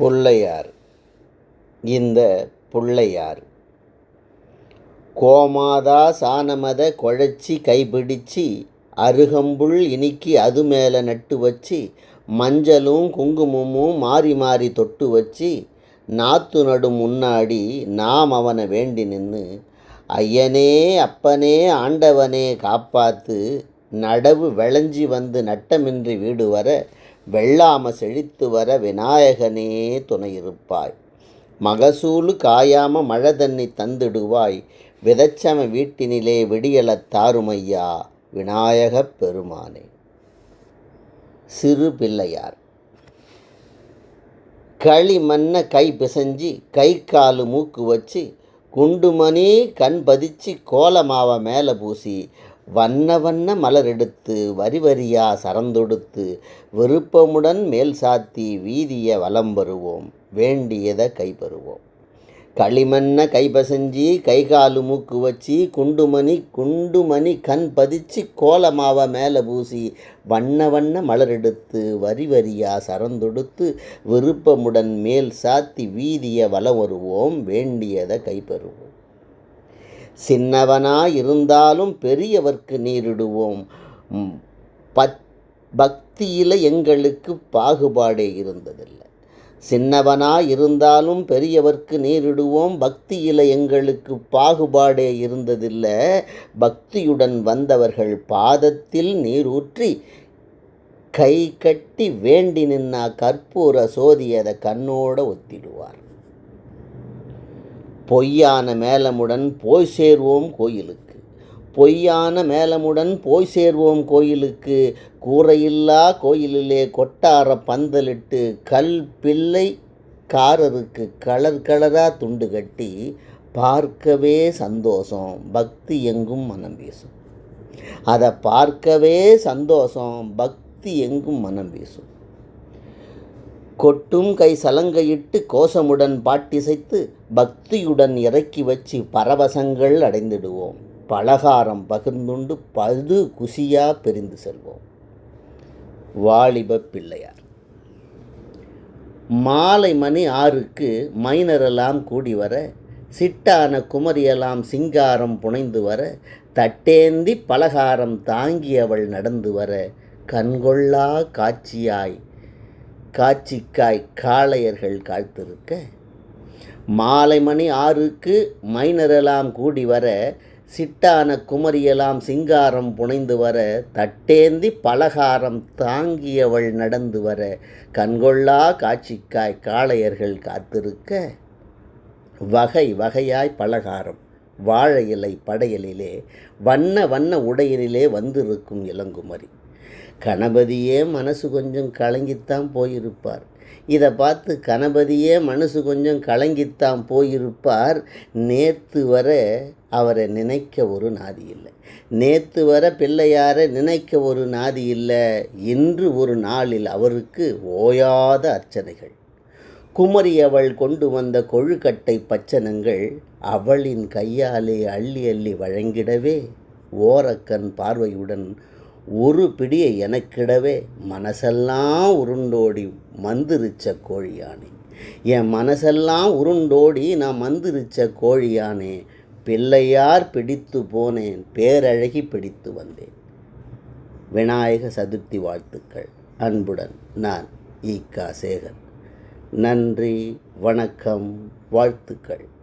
பிள்ளையார். இந்த பிள்ளையார். கோமாதா சானமத குழச்சி கைபிடிச்சி அருகம்புல் இனிக்கி அது மேலே நட்டு வச்சு மஞ்சளும் குங்குமமும் மாறி மாறி தொட்டு வச்சு நாத்து நடும் முன்னாடி நாம் அவனை வேண்டி நின்று ஐயனே அப்பனே ஆண்டவனே காப்பாத்து நடவு விளைஞ்சி வந்து நட்டமின்றி வீடு வர வெள்ளாம செழித்து வர விநாயகனே துணையிருப்பாய். மகசூலு காயாம மழை தண்ணி தந்திடுவாய். விதைச்சம வீட்டினிலே விடியலத் தாருமையா விநாயகப் பெருமானே. சிறு பிள்ளையார். களி மண்ண கை பிசைஞ்சி கை காலு மூக்கு வச்சு குண்டுமணி கண் பதிச்சு கோலமாவ மேலே பூசி வண்ண வண்ண மலர் எடுத்து வரி வரியா சரந்தொடுத்து விருப்பமுடன் மேல் சாத்தி வீதிய வலம் வருவோம் வேண்டியதை கைப்பெறுவோம் களிமண்ண கைபசஞ்சி கைகாலு மூக்கு வச்சு குண்டுமணி குண்டுமணி கண் பதிச்சு கோலமாவை மேலே பூசி வண்ண வண்ண மலர் எடுத்து வரி வரியா சரந்தொடுத்து விருப்பமுடன் மேல் சாத்தி வீதிய வலம் வருவோம் வேண்டியதை கைப்பெறுவோம் சின்னவனாயிருந்தாலும் பெரியவர்க்கு நீரிடுவோம். பத் பக்தியில் எங்களுக்கு பாகுபாடே இருந்ததில்லை. சின்னவனாயிருந்தாலும் பெரியவர்க்கு நீரிடுவோம். பக்தியில் எங்களுக்கு பாகுபாடே இருந்ததில்லை. பக்தியுடன் வந்தவர்கள் பாதத்தில் நீரூற்றி கை கட்டி வேண்டி நின்னா கற்பூர சோதியதை கண்ணோட ஒத்திடுவார் பொய்யான மேலமுடன் போய் சேர்வோம் கோயிலுக்கு. பொய்யான மேலமுடன் போய் சேர்வோம் கோயிலுக்கு. கூரையில்லா கோயிலிலே கொட்டார பந்தலிட்டு கல் பிள்ளை காரருக்கு கலர் கலராக துண்டு கட்டி பார்க்கவே சந்தோஷம். பக்தி எங்கும் மனம் வீசும். அதை பார்க்கவே சந்தோஷம். பக்தி எங்கும் மனம் வீசும். கொட்டும் கை சலங்கையிட்டு கோஷமுடன் பாட்டிசைத்து பக்தியுடன் இறக்கி வச்சு பரவசங்கள் அடைந்திடுவோம். பலகாரம் பகிர்ந்துண்டு பது குசியா பிரிந்து செல்வோம். வாலிப பிள்ளையார். மாலை மணி ஆறுக்கு மைனரெல்லாம் கூடி வர சிட்டான குமரியெல்லாம் சிங்காரம் புனைந்து வர தட்டேந்தி பலகாரம் தாங்கியவள் நடந்து வர கண்கொள்ளா காட்சியாய் காட்சிக்காய் காளையர்கள் காத்திருக்க. மாலை மணி ஆறுக்கு மைனரெல்லாம் கூடி வர சிட்டான குமரியெல்லாம் சிங்காரம் புனைந்து வர தட்டேந்தி பலகாரம் தாங்கியவள் நடந்து வர கண்கொள்ளா காட்சிக்காய் காளையர்கள் காத்திருக்க. வகை வகையாய் பலகாரம் வாழை இலை படையலிலே வண்ண வண்ண உடையினிலே வந்திருக்கும் இளங்குமரி. கணபதியே மனசு கொஞ்சம் கலங்கித்தான் போயிருப்பார். இதை பார்த்து கணபதியே மனசு கொஞ்சம் கலங்கித்தான் போயிருப்பார். நேத்து வர அவரை நினைக்க ஒரு நாதி இல்லை. நேத்து வர பிள்ளையாரை நினைக்க ஒரு நாதி இல்லை. இன்று ஒரு நாளில் அவருக்கு ஓயாத அர்ச்சனைகள். குமரி அவள் கொண்டு வந்த கொழுக்கட்டை பச்சனங்கள் அவளின் கையாலே அள்ளி அள்ளி வழங்கிடவே ஓரக்கண் பார்வையுடன் ஒரு பிடியை எனக்கிடவே மனசெல்லாம் உருண்டோடி மந்திரிச்ச கோழியானே. என் மனசெல்லாம் உருண்டோடி நான் மந்திரிச்ச கோழியானே. பிள்ளையார் பிடித்து போனேன் பேரழகி பிடித்து வந்தேன். விநாயக சதுர்த்தி வாழ்த்துக்கள். அன்புடன் நான் ஈகா சேகர். நன்றி வணக்கம் வாழ்த்துக்கள்.